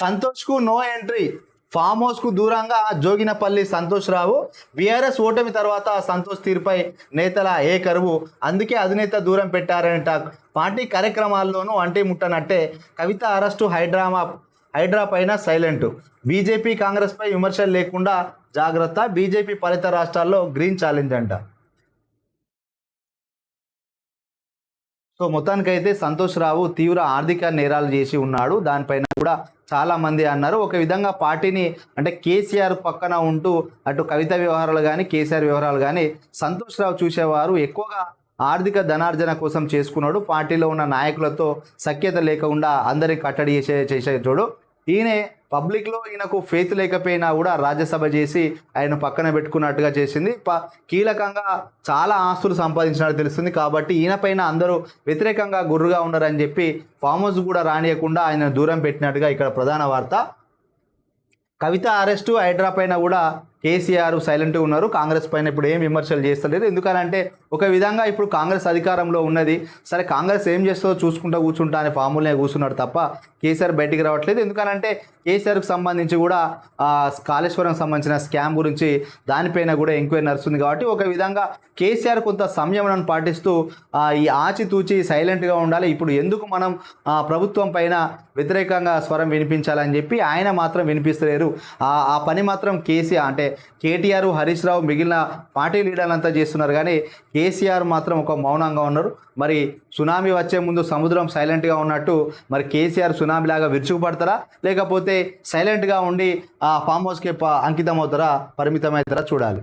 సంతోష్కు no entry farm హౌస్కు దూరంగా జోగినపల్లి సంతోష్ రావు. BRS ఓటమి తర్వాత సంతోష్ తీరుపై నేతల ఏ కరువు? అందుకే అధినేత దూరం పెట్టారని టాక్. పార్టీ కార్యక్రమాల్లోనూ అంటే ముట్టనట్టే Kavitha arrest high drama Hydraa పైన సైలెంట్. బీజేపీ కాంగ్రెస్పై విమర్శలు లేకుండా జాగ్రత్త. బీజేపీ ఫలిత రాష్ట్రాల్లో గ్రీన్ ఛాలెంజ్ అంట. సో మొత్తానికైతే సంతోష్ రావు తీవ్ర ఆర్థిక నేరాలు చేసి ఉన్నాడు. దానిపైన కూడా చాలా మంది అన్నారు. ఒక విధంగా పార్టీని అంటే కేసీఆర్ పక్కన ఉంటూ అటు కవిత వ్యవహారాలు కానీ కేసీఆర్ వ్యవహారాలు కానీ సంతోష్ రావు చూసేవారు. ఎక్కువగా ఆర్థిక ధనార్జన కోసం చేసుకున్నాడు. పార్టీలో ఉన్న నాయకులతో సఖ్యత లేకుండా అందరికి కట్టడి చేసే చేసే చూడు. ఈయన పబ్లిక్లో ఈయనకు ఫేత్ లేకపోయినా కూడా రాజ్యసభ చేసి ఆయన పక్కన పెట్టుకున్నట్టుగా చేసింది. ప కీలకంగా చాలా ఆస్తులు సంపాదించినట్టు తెలుస్తుంది కాబట్టి ఈయన పైన అందరూ వ్యతిరేకంగా గుర్రుగా ఉన్నారని చెప్పి ఫామ్ హౌస్ కూడా రానియకుండా ఆయన దూరం పెట్టినట్టుగా ఇక్కడ ప్రధాన వార్త. కవిత అరెస్టు హైడ్రా పైన కూడా కేసీఆర్ సైలెంట్గా ఉన్నారు. కాంగ్రెస్ పైన ఇప్పుడు ఏం విమర్శలు చేస్తలేరు ఎందుకనంటే ఒక విధంగా ఇప్పుడు కాంగ్రెస్ అధికారంలో ఉన్నది. సరే కాంగ్రెస్ ఏం చేస్తుందో చూసుకుంటా కూర్చుంటా అనే ఫాములనే కూర్చున్నాడు తప్ప కేసీఆర్ బయటికి రావట్లేదు. ఎందుకనంటే కేసీఆర్కి సంబంధించి కూడా కాళేశ్వరం సంబంధించిన స్కామ్ గురించి దానిపైన కూడా ఎంక్వైరీ నడుస్తుంది కాబట్టి ఒక విధంగా కేసీఆర్ కొంత సంయమనం పాటిస్తూ ఈ ఆచితూచి సైలెంట్గా ఉండాలి. ఇప్పుడు ఎందుకు మనం ప్రభుత్వం పైన వ్యతిరేకంగా స్వరం వినిపించాలని చెప్పి ఆయన మాత్రం వినిపిస్తలేరు. ఆ పని మాత్రం కేసీఆర్ అంటే కేటీఆర్ హరీష్ రావు మిగిలిన పార్టీ లీడర్లంతా చేస్తున్నారు. కానీ కేసీఆర్ మాత్రం ఒక మౌనంగా ఉన్నారు. మరి సునామీ వచ్చే ముందు సముద్రం సైలెంట్గా ఉన్నట్టు మరి కేసీఆర్ సునామీ లాగా విరుచుకుపడతారా? లేకపోతే సైలెంట్గా ఉండి ఆ ఫామ్ హౌస్కి అంకితం అవుతారా పరిమితం అవుతారా చూడాలి.